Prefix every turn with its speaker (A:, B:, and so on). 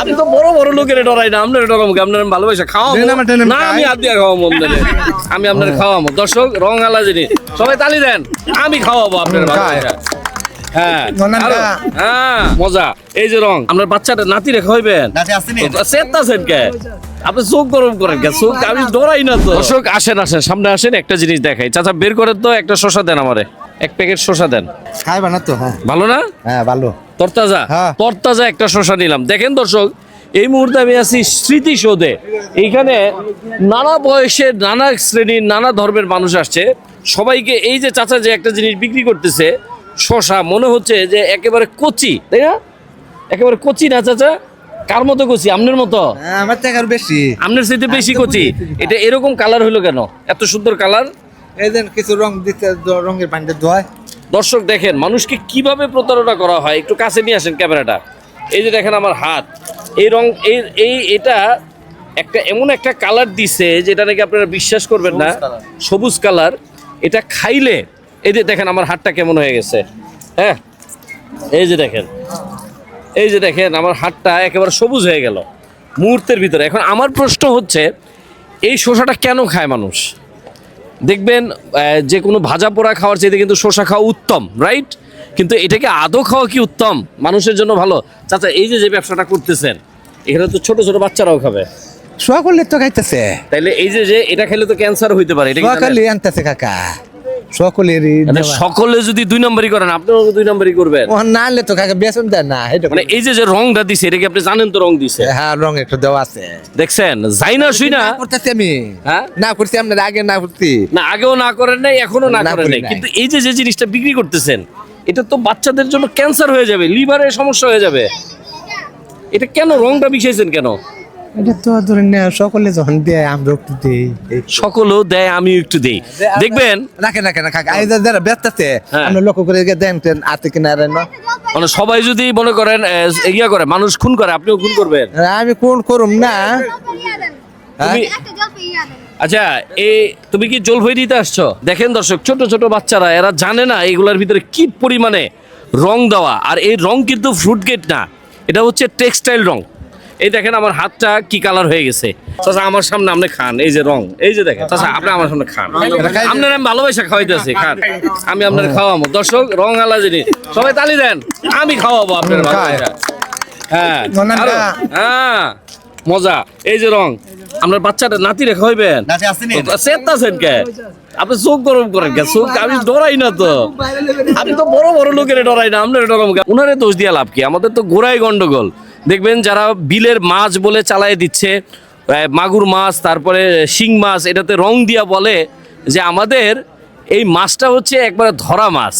A: আমি তো বড় বড় লোকের ডরাই না আপনার ডরাম আপনার ভালোবাসা খাওয়া না আমি হাত দিয়ে খাওয়া মন আমি আপনার খাওয়াবো দর্শক রং আলা জিনিস সবাই তালি দেন। আমি খাওয়াবো আপনার ভালোবাসা হ্যাঁ। হ্যাঁ মজা। এই যে রং আপনার বাচ্চাটা নাতি কে? আপনি চোখ গরম করেন কে? চোখ আমি ডরাই না তো। দর্শক আসেন আসেন সামনে আসেন একটা জিনিস দেখাই। চাচা বের করেন তো একটা শশা দেন আমারে। এক প্যাকেট শশা দেন।
B: খাইবা না তো হ্যাঁ।
A: ভালো না?
B: হ্যাঁ ভালো।
A: তরতাজা।
B: হ্যাঁ।
A: তরতাজা একটা শশা নিলাম। দেখেন দর্শক এই মুহূর্তে আমি আছি স্মৃতিসৌধে। এইখানে নানা বয়সের নানা শ্রেণির নানা ধর্মের মানুষ আসছে। সবাইকে এই যে চাচা যে একটা জিনিস বিক্রি করতেছে শশা মনে হচ্ছে যে একেবারে কচি তাই না? একেবারে কচি না চাচা? কার মতো কচি? আমনের মতো?
B: হ্যাঁ, আমার থেকে বেশি।
A: আমনের চাইতে বেশি কচি। এটা এরকম কালার হলো কেন? এত সুন্দর কালার?
B: এই দেন কিছু রং দিতে রঙের পানিতে ধোয়।
A: দর্শক দেখেন মানুষকে কীভাবে প্রতারণা করা হয়? একটু কাছে নিয়ে আসেন ক্যামেরাটা। এই যে দেখেন আমার হাত। এই রং এই এই এটা একটা এমন একটা কালার দিছে যেটা নাকি আপনারা বিশ্বাস করবেন না। সবুজ কালার এটা খাইলে এই যে দেখেন আমার হাতটা কেমন হয়ে গেছে। হ্যাঁ? এই যে দেখেন। এই যে দেখেন আমার হাতটা একেবারে সবুজ হয়ে গেল। মুহূর্তের ভিতরে। এখন আমার প্রশ্ন হচ্ছে এই শসাটা কেন খায় মানুষ? দেখবেন যে কোনো ভাজা পোড়া খাওয়ার চাইতে কিন্তু শসা খাওয়া উত্তম রাইট কিন্তু এটাকে আদৌ খাওয়া কি উত্তম? মানুষের জন্য ভালো। চাচা এই যে যে ব্যবসাটা করতেছেন এখানে তো ছোট ছোট বাচ্চারাও খাবে।
B: শোয়া করলে তো খাইতেছে।
A: তাইলে এই যে যে এটা খেলে তো ক্যান্সার হইতে পারে এটা?
B: আনতেছে কাকা। করলে
A: মানে সকলে যদি দুই নম্বরই করেন দুই নম্বরই করবেন।
B: ও না আনলে তো কাকা দেয় না এটা
A: মানে এই যে যে রংটা দিছে এটা কি আপনি জানেন তো রং দিছে?
B: হ্যাঁ রং একটু দেওয়া আছে।
A: দেখছেন? যাই না শুই না
B: করতেছি আমি।
A: হ্যাঁ?
B: না করছি আপনার আগে না করছি।
A: না আগেও না করেন নাই এখনও না করেন
B: করি
A: নাই।
B: নাই।
A: কিন্তু এই যে যে জিনিসটা বিক্রি করতেছেন এটা তো বাচ্চাদের জন্য ক্যান্সার হয়ে যাবে লিভারের সমস্যা হয়ে যাবে। এটা কেন রংটা মিশাইছেন কেন?
B: এটা তো ধরেন না সকলে যখন দেয় আমরা একটু দিই।
A: সকলও দেয় আমি একটু দেই। দেখবেন?
B: এই যারা
A: হ্যাঁ।
B: আমরা লক্ষ্য করে দেন টেন আছে কিনা আর না?
A: মানে সবাই যদি মনে করেন ইয়া করে মানুষ খুন করে আপনিও খুন করবেন?
B: আমি কোন করুম না।
A: তুমি আচ্ছা এই তুমি কি জল জলভই দিতে আসছো? দেখেন দর্শক ছোট ছোট বাচ্চারা এরা জানে না এগুলোর ভিতরে কি পরিমাণে রং দেওয়া। আর এই রং কিন্তু ফ্রুট গেট না। এটা হচ্ছে টেক্সটাইল রং। এই দেখেন আমার হাতটা কি কালার হয়ে গেছে। চাচা আমার সামনে আপনি খান এই যে রং এই যে দেখেন। চাচা আপনি আমার সামনে খান। আপনার আমি ভালোবাসা খাওয়াইতেছি খান। আমি আপনার খাওয়াবো। দর্শক রং আলা জিনিস। সবাই তালি দেন আমি খাওয়াবো আপনার হ্যাঁ। হ্যাঁ মজা। এই যে রং আপনার বাচ্চাটা নাতি রে খাইবেন
B: নাতি আসেনি?
A: কে? আপনি চোখ গরম করেন কে? চোখ আমি ডরাই না তো। আমি তো বড় বড় লোকের ডরাই না আপনার ডরাম কে? উনারে দোষ দিয়া লাভ কি? আমাদের তো গোড়াই গন্ডগোল। দেখবেন যারা বিলের মাছ বলে চালায় দিচ্ছে মাগুর মাছ, তারপরে শিং মাছ, এটাতে রং দিয়া বলে যে আমাদের এই মাছটা হচ্ছে একবারে ধরা মাছ।